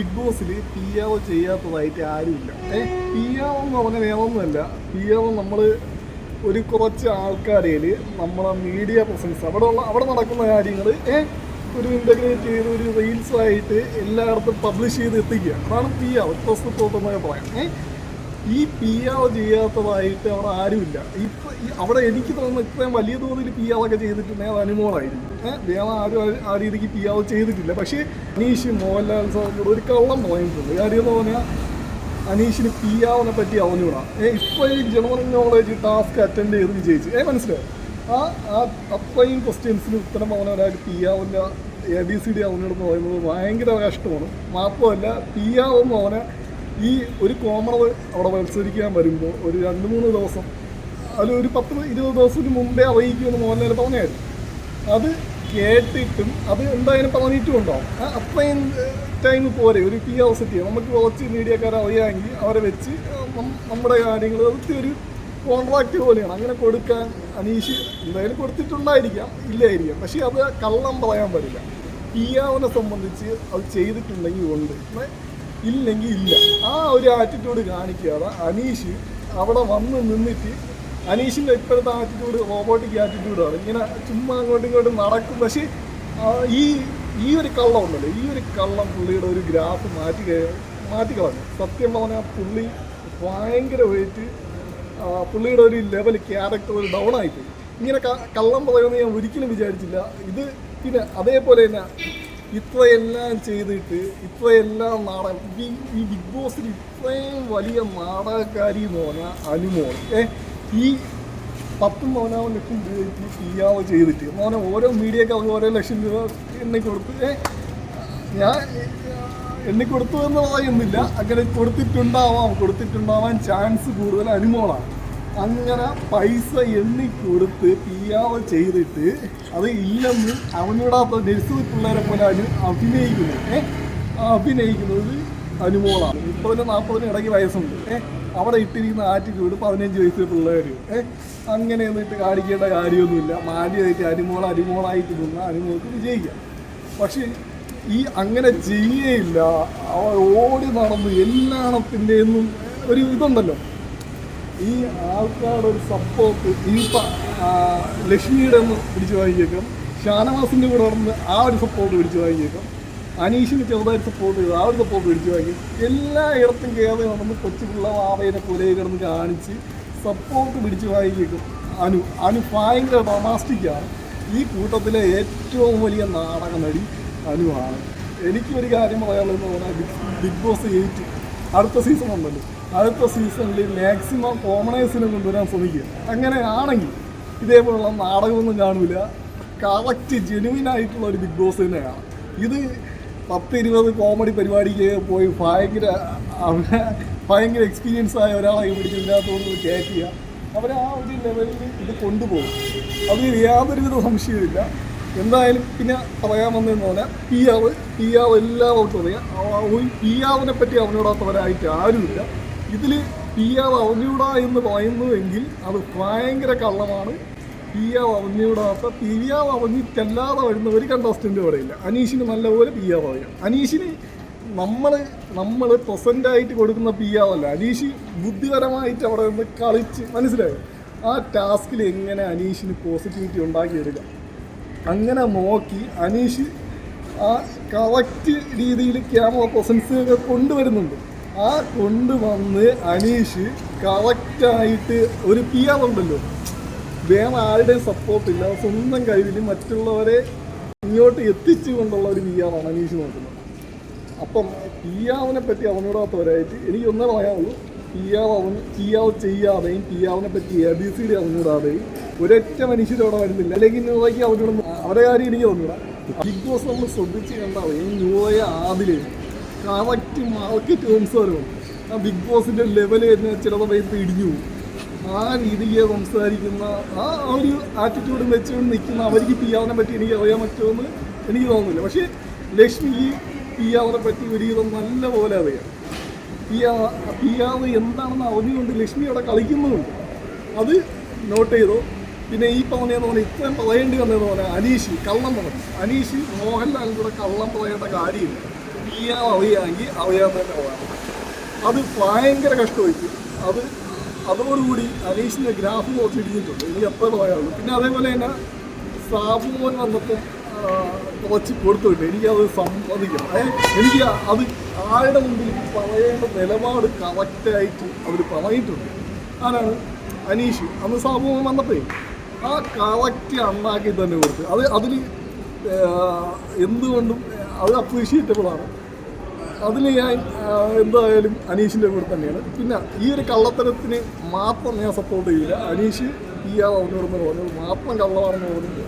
Big ബോസിൽ P ആവ് ചെയ്യാത്തതായിട്ട് ആരുമില്ല. ഏ പി ആവ് എന്ന് പറഞ്ഞ വേറൊന്നുമല്ല. പി ആവ് നമ്മൾ ഒരു കുറച്ച് ആൾക്കാരിൽ നമ്മളെ മീഡിയ പ്രസൻസ് അവിടെ ഉള്ള അവിടെ നടക്കുന്ന കാര്യങ്ങൾ ഏ ഒരു ഇന്റഗ്രേറ്റ് ചെയ്ത് ഒരു റീൽസ് ആയിട്ട് എല്ലായിടത്തും പബ്ലിഷ് ചെയ്ത് എത്തിക്കുക. അതാണ് പി ആവ് പ്രസ്തുത്തോട്ടെന്നൊക്കെ പറയാം. ഏ ഈ പി ആർ ചെയ്യാത്തതായിട്ട് അവിടെ ആരുമില്ല. ഇപ്പൊ അവിടെ എനിക്ക് തോന്നുന്നു ഇത്രയും വലിയ തോതിൽ പി ആർ ഒക്കെ ചെയ്തിട്ടുണ്ടെങ്കിൽ അത് അനുമോളായിരുന്നു ഏഹ് വേറെ ആരും ആ- രീതിക്ക് പി ആർ ചെയ്തിട്ടില്ല. പക്ഷേ അനീഷ് മോഹൻലാൽ സാറിനോട് ഒരു കള്ളം പോയിട്ടുണ്ട് കാര്യം എന്ന് പറഞ്ഞാൽ അനീഷിന് പി ആറിനെ പറ്റി അവനൂടാ ഏഹ് ഇത്രയും ജനറൽ നോളേജ് ടാസ്ക് അറ്റൻഡ് ചെയ്ത് വിജയിച്ച്. ഏഹ് മനസ്സിലായോ? ആ ആ അത്രയും ക്വസ്റ്റ്യൻസിന് ഉത്തരം പറഞ്ഞ ഒരാൾക്ക് പി ആവില്ല എ ബി സി ഡി അവനോടെന്ന് പറയുന്നത് ഭയങ്കര കഷ്ടമാണ്. മാത്രമല്ല പി പറഞ്ഞാൽ ഈ ഒരു കോമണർ അവിടെ മത്സരിക്കാൻ വരുമ്പോൾ ഒരു രണ്ട് മൂന്ന് ദിവസം അതിൽ ഒരു പത്ത് ഇരുപത് ദിവസത്തിന് മുമ്പേ അറിയിക്കുമെന്ന് മോഹൻലാൽ പറഞ്ഞായിരുന്നു. അത് കേട്ടിട്ടും അത് എന്തായാലും പറഞ്ഞിട്ടും ഉണ്ടാവും അത്രയും ടൈം പോരെ ഒരു പി ആർ സെറ്റ് നമുക്ക് കുറച്ച് മീഡിയക്കാരെ അറിയാമെങ്കിൽ അവരെ വെച്ച് നമ്മുടെ കാര്യങ്ങൾ അതൊക്കെ ഒരു കോൺട്രാക്റ്റ് പോലെയാണ്. അങ്ങനെ കൊടുക്കാൻ അനീഷ് എന്തായാലും കൊടുത്തിട്ടുണ്ടായിരിക്കാം ഇല്ലായിരിക്കാം. പക്ഷേ അത് കള്ളം പറയാൻ പാടില്ല പി ആറിനെ സംബന്ധിച്ച് അത് ചെയ്തിട്ടുണ്ടെങ്കിൽ ഉണ്ട്. ഇല്ലെങ്കിൽ ഇല്ല. ആ ഒരു ആറ്റിറ്റ്യൂഡ് കാണിക്കാതെ അനീഷ്. അവിടെ വന്ന് നിന്നിട്ട് അനീഷിന്റെ ഇപ്പോഴത്തെ ആറ്റിറ്റ്യൂഡ് റോബോട്ടിക് ആറ്റിറ്റ്യൂഡാണ് ഇങ്ങനെ ചുമ്മാ അങ്ങോട്ടും ഇങ്ങോട്ടും നടക്കും. പക്ഷേ ഈ ഈ ഒരു കള്ളം ഉണ്ടല്ലോ. ഈ ഒരു കള്ളം പുള്ളിയുടെ ഒരു ഗ്രാഫ് മാറ്റി കഴി- മാറ്റി കളഞ്ഞു. സത്യം പറഞ്ഞാൽ പുള്ളി ഭയങ്കരമായിട്ട് പുള്ളിയുടെ ഒരു ലെവൽ ക്യാരക്ടർ ഒരു ഡൗൺ ആയിപ്പോയി. ഇങ്ങനെ കള്ളം പറയുമെന്ന് ഞാൻ ഒരിക്കലും വിചാരിച്ചില്ല. ഇത് പിന്നെ അതേപോലെ തന്നെ ഇത്രയെല്ലാം ചെയ്തിട്ട് ഇത്രയെല്ലാം നാടകം ഈ ഈ ബിഗ് ബോസിൽ ഇത്രയും വലിയ നാടകക്കാരി എന്ന് അനുമോൾ. ഏ ഈ പത്തും പതിനാറ് ലക്ഷം രൂപയ്ക്ക് പിയാവ് ചെയ്തിട്ട് എന്ന് പറഞ്ഞാൽ ഓരോ അവർ ഓരോ ലക്ഷം രൂപ എണ്ണി കൊടുത്ത് ഏ ഞാൻ എണ്ണി കൊടുത്തു എന്ന് പറയുന്നില്ല. അങ്ങനെ കൊടുത്തിട്ടുണ്ടാവാം കൊടുത്തിട്ടുണ്ടാവാൻ ചാൻസ് കൂടുതൽ അനുമോളാണ്. അങ്ങനെ പൈസ എണ്ണി കൊടുത്ത് പിയാവ് ചെയ്തിട്ട് അത് ഇല്ലെന്ന് അവനോടാത്ത നഴ്സറി പിള്ളേരെ പോലെ അനു അഭിനയിക്കുന്നത് ഏഹ് അഭിനയിക്കുന്നത് അനുമോളാണ്. മുപ്പതിന് നാൽപ്പതിന് ഇടയ്ക്ക് വയസ്സുണ്ട്. ഏഹ് അവിടെ ഇട്ടിരിക്കുന്ന ആറ്റിറ്റ്യൂഡ് പതിനഞ്ച് വയസ്സിലെ പിള്ളേർ ഏഹ് അങ്ങനെ എന്നിട്ട് കാണിക്കേണ്ട കാര്യമൊന്നുമില്ല. മാന്യമായിട്ട് അനുമോൾ അനുമോളായിട്ട് നിന്ന് അനുമോൾക്ക് വിജയിക്കാം. പക്ഷേ ഈ അങ്ങനെ ചെയ്യേയില്ല. ഓടി നടന്ന് എല്ലാണത്തിന്റെയൊന്നും ഒരു ഇതുണ്ടല്ലോ. ഈ ആൾക്കാരുടെ ഒരു സപ്പോർട്ട് ഈ ലക്ഷ്മിയുടെ ഒന്ന് പിടിച്ചു വാങ്ങിയേക്കാം. ഷാനവാസിന്റെ കൂടെ നടന്ന് ആ ഒരു സപ്പോർട്ട് പിടിച്ചു വാങ്ങിയേക്കാം. അനീഷിന് ചെറുതായിട്ട് സപ്പോർട്ട് ചെയ്ത് ആ ഒരു സപ്പോർട്ട് പിടിച്ചു വാങ്ങി എല്ലായിടത്തും കയറി നടന്ന് കൊച്ചു പിള്ള വാവയെ പുലയെ കിടന്ന് കാണിച്ച് സപ്പോർട്ട് പിടിച്ചു വാങ്ങിയേക്കും. അനു അനു ഭയങ്കര ഡൊമാസ്റ്റിക്കാണ് ഈ കൂട്ടത്തിലെ ഏറ്റവും വലിയ നാടക നടി അനുവാണ് എനിക്കൊരു കാര്യം പറയാനുള്ളതെന്ന് പറഞ്ഞാൽ ബിഗ് ബോസ് എയ്റ്റ് അടുത്ത സീസൺ ഉണ്ടല്ലോ. അടുത്ത സീസണിൽ മാക്സിമം കോമണേഴ്സിനെ കൊണ്ടുവരാൻ ശ്രമിക്കുക. അങ്ങനെ ആണെങ്കിൽ ഇതേപോലുള്ള നാടകമൊന്നും കാണില്ല കറക്റ്റ് ജെനുവിൻ ആയിട്ടുള്ള ഒരു ബിഗ് ബോസ് തന്നെയാണ്. ഇത് പത്ത് ഇരുപത് കോമഡി പരിപാടിക്ക് പോയി ഭയങ്കര ഭയങ്കര എക്സ്പീരിയൻസ് ആയ ഒരാളെ പിടിച്ചില്ലാത്തതുകൊണ്ട് ചെയ്യുക അവരെ ആ ഒരു ലെവലിൽ ഇത് കൊണ്ടുപോകും. അതിൽ യാതൊരുവിധ സംശയമില്ല എന്തായാലും പിന്നെ പറയാൻ വന്നതെന്ന് പറഞ്ഞാൽ പി ആവ് പി ആവ് എല്ലാവർക്കും അറിയാം. പി ആവിനെ പറ്റി അവനോടാത്തവരായിട്ട് ആരുമില്ല. ഇതിൽ പി ആർ അവനൂടാ എന്ന് പറയുന്നുവെങ്കിൽ അത് ഭയങ്കര കള്ളമാണ്. പി ആർ അവനൂടാത്ത പി ആർ അവഞ്ഞിട്ടല്ലാതെ വരുന്ന ഒരു കണ്ടസ്റ്റന്റ് അവിടെ ഇല്ല അനീഷിന് നല്ലപോലെ പി ആർ അറിയാം. അനീഷിന് നമ്മൾ നമ്മൾ പ്രസന്റായിട്ട് കൊടുക്കുന്ന പി ആർ അല്ല. അനീഷി ബുദ്ധിപരമായിട്ട് അവിടെ നിന്ന് കളിച്ച് മനസ്സിലായോ? ആ ടാസ്കിൽ എങ്ങനെ അനീഷിന് പോസിറ്റിവിറ്റി ഉണ്ടാക്കിയെടുക്കാം? അങ്ങനെ നോക്കി അനീഷ് ആ കറക്റ്റ് രീതിയിൽ ക്യാമറ പ്രസൻസ് കൊണ്ടുവരുന്നുണ്ട്. ആ കൊണ്ടുവന്ന് അനീഷ് കറക്റ്റായിട്ട് ഒരു പി ആർ ഉണ്ടല്ലോ. വേറെ ആരുടെയും സപ്പോർട്ടില്ല സ്വന്തം കഴിവിൽ മറ്റുള്ളവരെ ഇങ്ങോട്ട് എത്തിച്ചു കൊണ്ടുള്ള ഒരു പി ആറാണ് അനീഷ് നോക്കുന്നത് അപ്പം പി ആവിനെ പറ്റി അവനോടാത്തവരായിട്ട് എനിക്ക് ഒന്നേ പറയാനുള്ളൂ. ആർ അവൻ പി ആർ ചെയ്യാതെയും പി ആവിനെ പറ്റി എ ബി സി ഡി അവനോടാതെയും ഒരൊറ്റ മനുഷ്യരോടെ വരുന്നില്ല. അല്ലെങ്കിൽ ന്യൂറയ്ക്ക് അവനോട് അവരുടെ കാര്യം എനിക്ക് തോന്നുന്നില്ല ബിഗ് ബോസ് നമ്മൾ ശ്രദ്ധിച്ച് കണ്ടാൽ ഈ ന്യൂറയെ കറക്റ്റ് മാർക്കറ്റ് വരും ആ ബിഗ് ബോസിന്റെ ലെവൽ തന്നെ ചില സമയത്ത് ഇടിഞ്ഞു പോകും ആ രീതിയിൽ സംസാരിക്കുന്ന ആ ആ ഒരു ആറ്റിറ്റ്യൂഡ് വെച്ചുകൊണ്ട് നിൽക്കുന്ന അവർക്ക് പി ആറിനെ പറ്റി എനിക്ക് അറിയാൻ പറ്റുമെന്ന് എനിക്ക് തോന്നുന്നില്ല. പക്ഷേ ലക്ഷ്മിക്ക് ആറിനെ പറ്റി ഒരുവിധം നല്ല പോലെ അറിയാം. പി ആർ പി ആർ എന്താണെന്ന് അറിഞ്ഞുകൊണ്ട് ലക്ഷ്മി അവിടെ കളിക്കുന്നുമുണ്ട്. അത് നോട്ട് ചെയ്തോ. പിന്നെ ഈ പറഞ്ഞതെന്ന് പറഞ്ഞാൽ ഇത്രയും പറയേണ്ടി വന്നതെന്ന് പറഞ്ഞാൽ അനീഷ് കള്ളം പറഞ്ഞു. അനീഷ് മോഹൻലാലിന്റെ കൂടെ കള്ളം പറയേണ്ട കാര്യമില്ല. ചെയ്യാൻ അറിയാമെങ്കിൽ അറിയാൻ തന്നെ പോകാം. അത് ഭയങ്കര കഷ്ടമായിട്ട് അത് അതോടുകൂടി അനീഷിന്റെ ഗ്രാഫ് കുറച്ച് ഇടിഞ്ഞിട്ടുണ്ട്. എനിക്ക് എത്ര പറയാനുള്ളൂ. പിന്നെ അതേപോലെ തന്നെ സാബുമോൻ വന്നപ്പോൾ ആ, കുറച്ച് കൊടുത്തിട്ട് എനിക്കത് സമ്മതിക്കണം. എനിക്ക് അത് ആരുടെ മുമ്പിൽ പറയേണ്ട നിലപാട് കറക്റ്റായിട്ട് അവർ പറഞ്ഞിട്ടുണ്ട്. ആരാണ്? അനീഷ്. അന്ന് സാബുമോൻ വന്നപ്പോഴേ ആ കറക്റ്റ് അണ്ണാക്കി തന്നെ കൊടുത്ത്. അത് അതിൽ എന്തുകൊണ്ടും അത് അപ്രീഷിയേറ്റബിൾ ആണ്. അതിൽ ഞാൻ എന്തായാലും അനീഷിന്റെ കൂടെ തന്നെയാണ്. പിന്നെ ഈ ഒരു കള്ളത്തരത്തിന് മാത്രം ഞാൻ സപ്പോർട്ട് ചെയ്യില്ല. അനീഷ് ഈ ആ പറഞ്ഞോടുന്ന് പറഞ്ഞത് മാത്രം കള്ളമാണെന്ന് പറഞ്ഞിട്ട്